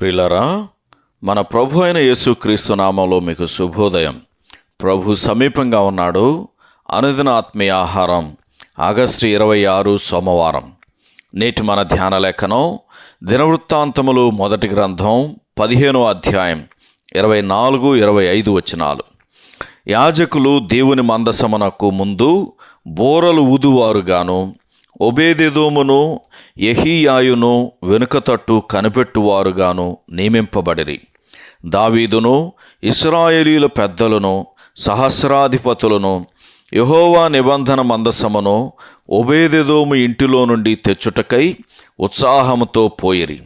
ప్రిలరా మన ప్రభు అయిన యేసుక్రీస్తు నామంలో మీకు శుభోదయం. ప్రభు సమీపంగా ఉన్నాడు. అనుదిన ఆత్మీయ ఆహారం ఆగస్టు ఇరవై ఆరు సోమవారం. నేటి మన ధ్యాన లేఖనం దినవృత్తాంతములు మొదటి గ్రంథం పదిహేనో అధ్యాయం ఇరవై నాలుగు ఇరవై ఐదు వచనాలు. యాజకులు దేవుని మందసమునకు ముందు బోరలు ఊదువారుగాను ఒబేదెదోమును యహీయాయును వెనుకతట్టు కనిపెట్టువారుగాను నియమింపబడిరి. దావీదును ఇస్రాయేలీల పెద్దలను సహస్రాధిపతులను యహోవా నిబంధన మందసమును ఒబేదెదోము ఇంటిలో నుండి తెచ్చుటకై ఉత్సాహముతో పోయిరి.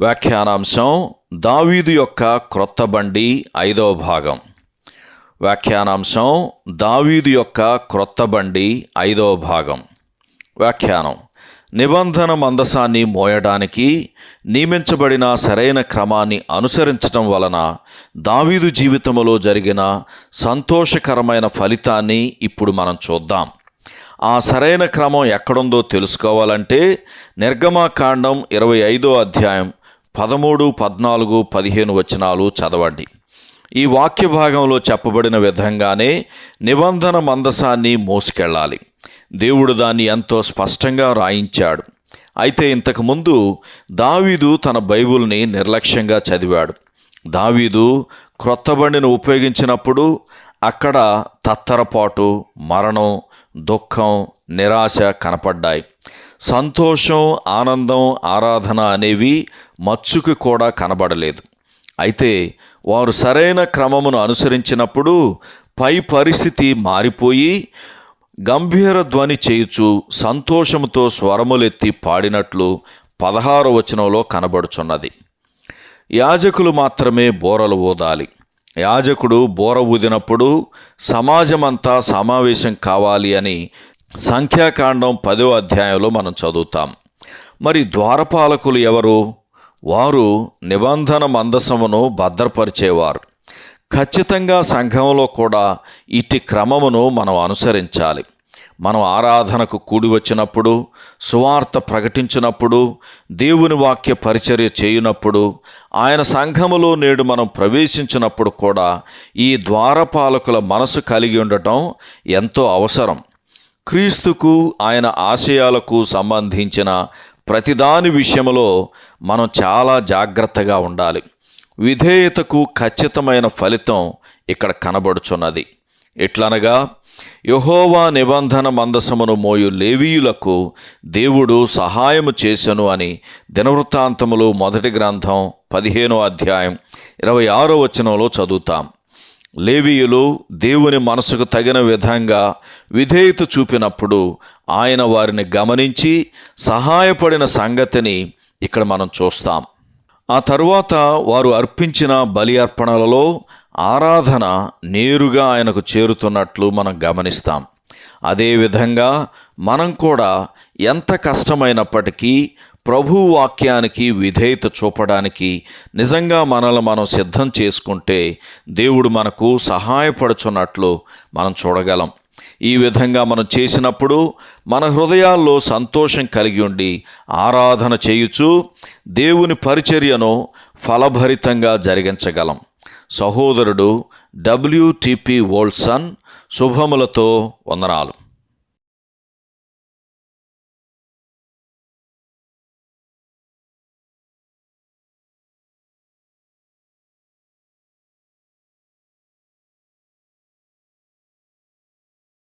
వ్యాఖ్యానాంశం దావీదు యొక్క క్రొత్త బండి ఐదవ భాగం. వ్యాఖ్యానాంశం దావీదు యొక్క క్రొత్త బండి ఐదవ భాగం. వ్యాఖ్యానం. నిబంధన మందసాన్ని మోయడానికి నియమించబడిన సరైన క్రమాన్ని అనుసరించటం వలన దావీదు జీవితంలో జరిగిన సంతోషకరమైన ఫలితాన్ని ఇప్పుడు మనం చూద్దాం. ఆ సరైన క్రమం ఎక్కడుందో తెలుసుకోవాలంటే నిర్గమాకాండం ఇరవై ఐదో అధ్యాయం పదమూడు పద్నాలుగు పదిహేను వచనాలు చదవండి. ఈ వాక్య భాగంలో చెప్పబడిన విధంగానే నిబంధన మందసాన్ని మోసుకెళ్ళాలి. దేవుడు దాన్ని ఎంతో స్పష్టంగా రాయించాడు. అయితే ఇంతకుముందు దావీదు తన బైబిల్ని నిర్లక్ష్యంగా చదివాడు. దావీదు క్రొత్త బండిని ఉపయోగించినప్పుడు అక్కడ తత్తరపాటు మరణం దుఃఖం నిరాశ కనపడ్డాయి. సంతోషం ఆనందం ఆరాధన అనేవి మచ్చుకి కూడా కనబడలేదు. అయితే వారు సరైన క్రమమును అనుసరించినప్పుడు పై పరిస్థితి మారిపోయి గంభీర ధ్వని చేయుచు సంతోషముతో స్వరములెత్తి పాడినట్లు పదహారు వచనంలో కనబడుచున్నది. యాజకులు మాత్రమే బోరలు ఊదాలి. యాజకుడు బోర ఊదినప్పుడు సమాజమంతా సమావేశం కావాలి అని సంఖ్యాకాండం పదో అధ్యాయంలో మనం చదువుతాం. మరి ద్వారపాలకులు ఎవరు? వారు నిబంధన మందసమును భద్రపరిచేవారు. ఖచ్చితంగా సంఘంలో కూడా ఇట్టి క్రమమును మనం అనుసరించాలి. మనం ఆరాధనకు కూడి వచ్చినప్పుడు సువార్త ప్రకటించినప్పుడు దేవుని వాక్య పరిచర్య చేయునప్పుడు ఆయన సంఘములో నేడు మనం ప్రవేశించినప్పుడు కూడా ఈ ద్వారపాలకుల మనసు కలిగి ఉండటం ఎంతో అవసరం. క్రీస్తుకు ఆయన ఆశయాలకు సంబంధించిన ప్రతిదాని విషయంలో మనం చాలా జాగ్రత్తగా ఉండాలి. విధేయతకు ఖచ్చితమైన ఫలితం ఇక్కడ కనబడుచున్నది. ఎట్లనగా యహోవా నిబంధన మందసమును మోయు లేవీయులకు దేవుడు సహాయము చేశను అని దినవృత్తాంతములు మొదటి గ్రంథం పదిహేనో అధ్యాయం ఇరవై ఆరో వచనంలో చదువుతాం. లేవీయులు దేవుని మనసుకు తగిన విధంగా విధేయత చూపినప్పుడు ఆయన వారిని గమనించి సహాయపడిన సంగతిని ఇక్కడ మనం చూస్తాం. ఆ తరువాత వారు అర్పించిన బలి అర్పణలలో ఆరాధన నేరుగా ఆయనకు చేరుతున్నట్లు మనం గమనిస్తాం. అదేవిధంగా మనం కూడా ఎంత కష్టమైనప్పటికీ ప్రభు వాక్యానికి విధేయత చూపడానికి నిజంగా మనల్ని మనం సిద్ధం చేసుకుంటే దేవుడు మనకు సహాయపడుచున్నట్లు మనం చూడగలం. ఈ విధంగా మనం చేసినప్పుడు మన హృదయాల్లో సంతోషం కలిగి ఉండి ఆరాధన చేయుచు దేవుని పరిచర్యను ఫలభరితంగా జరిగించగలం. సహోదరుడు డబ్ల్యూటిపి వోల్సన్ శుభములతో వందనాలు.